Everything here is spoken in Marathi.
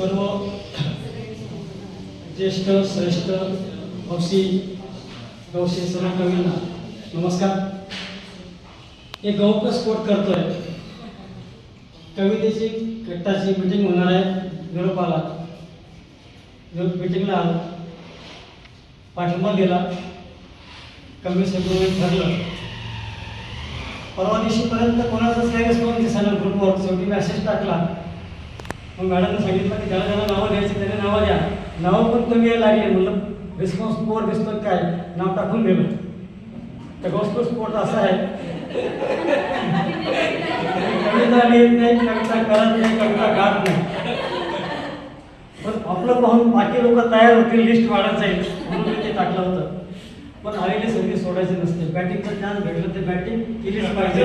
सर्व ज्येष्ठ श्रेष्ठ हौशी गौशी सर्व कवींना नमस्कार. हे गौप स्पोर्ट करतोय. कवितेची कट्टाची मिटिंग होणार आहे आला निरोप मिटिंगला आलो पाठिंबा दिला कमी सगळं ठरलं. परवा दिवशीपर्यंत कोणाचाच काही रिस्पॉन्स दिसायला ग्रुपवर शेवटी मेसेज टाकला. मग मॅडमने सांगितलं की ज्याला ज्याला नावं द्यायची त्याने नावं द्या. नावं पण कमी यायला लागले. म्हणलं रिस्पॉन्स पोर दिसतो काय? नाव टाकून दिलं त्या गोष्ट स्पोर्ट असा आहे. कविता लिहित नाही कविता करत नाही कविता गात नाही. पण आपलं पाहून बाकी लोक तयार होतील लिस्ट वाढत जाईल म्हणून ते टाकलं होतं. पण आलेली सगळी सोडायची नसते. बॅटिंगचं ज्ञान भेटलं ते बॅटिंग केलीच पाहिजे.